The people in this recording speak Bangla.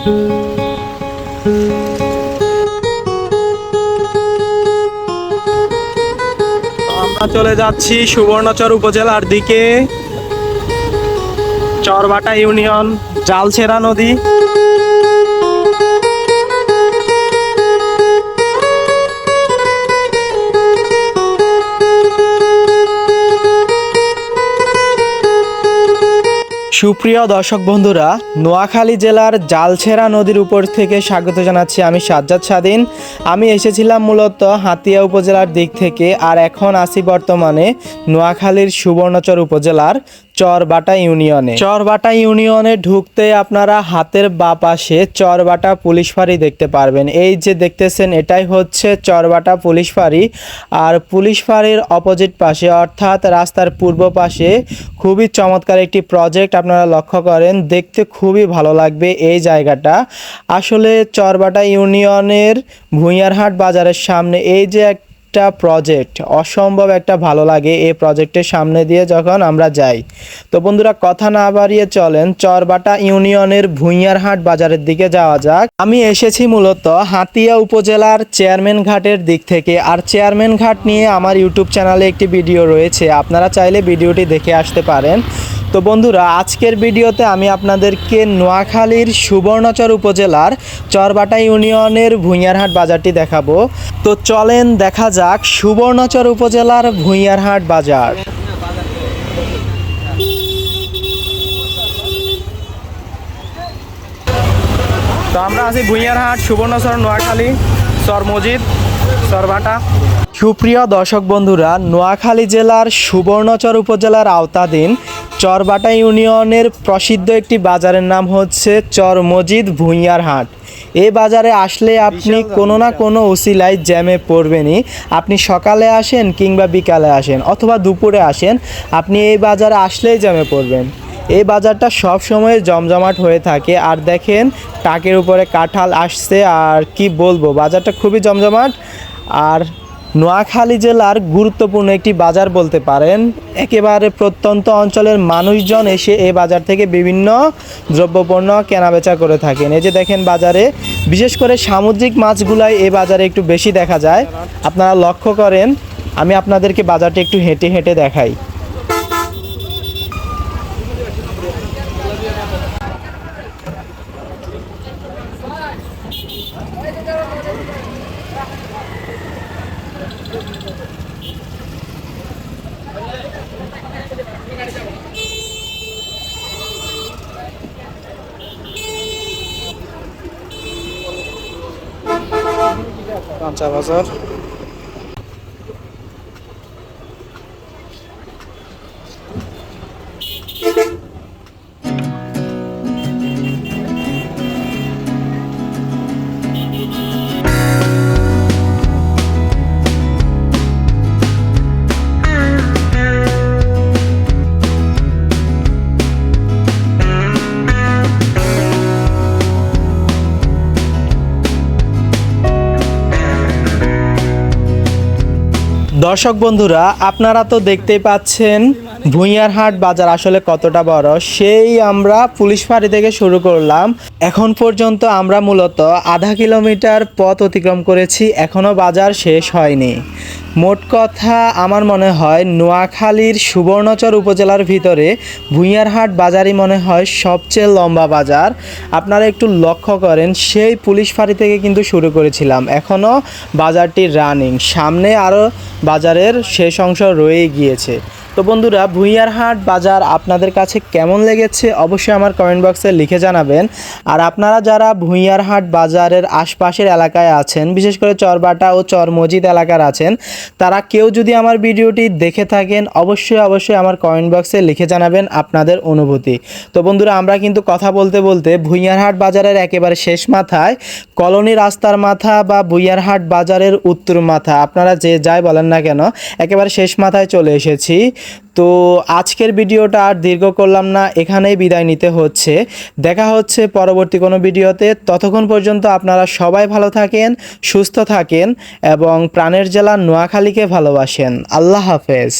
আমরা চলে যাচ্ছি সুবর্ণচর উপজেলার দিকে। চরবাটা ইউনিয়ন জালছেরা নদী। সুপ্রিয় দর্শক বন্ধুরা, নোয়াখালী জেলার জালছেরা নদীর উপর থেকে স্বাগত জানাচ্ছি আমি সাজ্জাদ স্বাধীন। আমি এসেছিলাম মূলত হাতিয়া উপজেলার দিক থেকে আর এখন আসি বর্তমানে নোয়াখালীর সুবর্ণচর উপজেলার চরবাটা ইউনিয়নে। চরবাটা ইউনিয়নে ঢুকতে আপনারা হাতের বা পাশে চরবাটা পুলিশ ফাঁড়ি দেখতে পারবেন। এই যে দেখতেছেন, এটাই হচ্ছে চরবাটা পুলিশ ফাঁড়ি। আর পুলিশ ফাঁড়ির অপোজিট পাশে, অর্থাৎ রাস্তার পূর্ব পাশে, খুবই চমৎকার একটি প্রজেক্ট আপনারা লক্ষ্য করেন। দেখতে খুবই ভালো লাগবে এই জায়গাটা। আসলে চরবাটা ইউনিয়নের ভুঁইয়ারহাট বাজারের সামনে, এই যে একটা প্রজেক্ট অসম্ভব একটা ভালো লাগে এই প্রজেক্টের সামনে দিয়ে যখন আমরা যাই। তো বন্ধুরা, কথা না বাড়িয়ে চলেন, চরবাটা ইউনিয়নের ভুঁইয়ারহাট বাজারের দিকে যাওয়া যাক। আমি এসেছি মূলত হাতিয়া উপজেলার চেয়ারম্যান ঘাটের দিক থেকে, আর চেয়ারম্যান ঘাট নিয়ে আমার ইউটিউব চ্যানেলে একটি ভিডিও রয়েছে, আপনারা চাইলে ভিডিওটি দেখে আসতে পারেন। তো বন্ধুরা, আজকের ভিডিওতে আমি আপনাদেরকে নোয়াখালীর সুবর্ণচর উপজেলার চরবাটা ইউনিয়নের ভুঁইয়ারহাট বাজারটি দেখাবো। তো চলেন দেখা যাক সুবর্ণচর উপজেলার ভুঁইয়ারহাট বাজার। তো আমরা আছি ভুঁইয়ারহাট, সুবর্ণচর, নোয়াখালী সর মজিদ সরবাটা সুপ্রিয় দর্শক বন্ধুরা, নোয়াখালী জেলার সুবর্ণচর উপজেলার আওতাধীন চরবাটা ইউনিয়নের প্রসিদ্ধ একটি বাজারের নাম হচ্ছে চর মজিদ ভুঁইয়ার হাট। এই বাজারে আসলে আপনি কোনো না কোনো উসিলায় জ্যামে পড়বেনই। আপনি সকালে আসেন কিংবা বিকালে আসেন অথবা দুপুরে আসেন আপনি এই বাজারে আসলেই জ্যামে পড়বেন। এই বাজারটা সব সময় জমজমাট হয়ে থাকে। আর দেখেন টাকের উপরে কাঁঠাল আসছে। আর কি বলব বাজারটা খুবই জমজমাট। আর নোয়াখালী জেলার গুরুত্বপূর্ণ একটি বাজার বলতে পারেন, একেবারে প্রত্যন্ত অঞ্চলের মানুষজন এসে এই বাজার থেকে বিভিন্ন দ্রব্যপণ্য কেনাবেচা করে থাকেন। এই যে দেখেন বাজারে, বিশেষ করে সামুদ্রিক মাছগুলাই এই বাজারে একটু বেশি দেখা যায়। আপনারা লক্ষ্য করেন, আমি আপনাদেরকে বাজারটা একটু হেঁটে হেঁটে দেখাই। কাঁচা বাজার। দর্শক বন্ধুরা, আপনারা তো দেখতেই পাচ্ছেন ভুঁইয়ারহাট বাজার আসলে কতটা বড়, সেই আমরা পুলিশ ফাঁড়ি থেকে শুরু করলাম। এখন পর্যন্ত আমরা মূলত আধা কিলোমিটার পথ অতিক্রম করেছি এখনও বাজার শেষ হয়নি। মোট কথা আমার মনে হয় নোয়াখালীর সুবর্ণচর উপজেলার ভিতরে ভুঁইয়ারহাট বাজারই মনে হয় সবচেয়ে লম্বা বাজার। আপনারা একটু লক্ষ্য করেন, সেই পুলিশ ফাঁড়ি থেকে কিন্তু শুরু করেছিলাম। এখনও বাজারটি রানিং সামনে আরও বাজারের শেষ অংশ রয়ে গিয়েছে। তো বন্ধুরা ভুঁইয়ারহাট বাজার আপনাদের কাছে কেমন লেগেছে অবশ্যই আমার কমেন্ট বক্সে লিখে জানাবেন। আর আপনারা যারা ভুঁইয়ারহাট বাজারের আশপাশের এলাকায় আছেন, বিশেষ করে চরবাটা ও চরমজিদ এলাকার আছেন, তারা কেউ যদি আমার ভিডিওটি দেখে থাকেন, অবশ্যই অবশ্যই আমার কমেন্ট বক্সে লিখে জানাবেন আপনাদের অনুভূতি। তো বন্ধুরা, আমরা কিন্তু কথা বলতে বলতে ভুঁইয়ারহাট বাজারের একেবারে শেষ মাথায়, কলোনি রাস্তার মাথা বা ভুঁইয়ারহাট বাজারের উত্তর মাথা, আপনারা যে যাই বলেন না কেন, একেবারে শেষ মাথায় চলে এসেছি। তো আজকের ভিডিওটা আর দীর্ঘ করলাম না, এখানেই বিদায় নিতে হচ্ছে। দেখা হচ্ছে পরবর্তী কোনো ভিডিওতে। ততক্ষণ পর্যন্ত আপনারা সবাই ভালো থাকেন, সুস্থ থাকেন এবং প্রাণের জেলা নোয়াখালীকে ভালোবাসেন। আল্লাহ হাফেজ।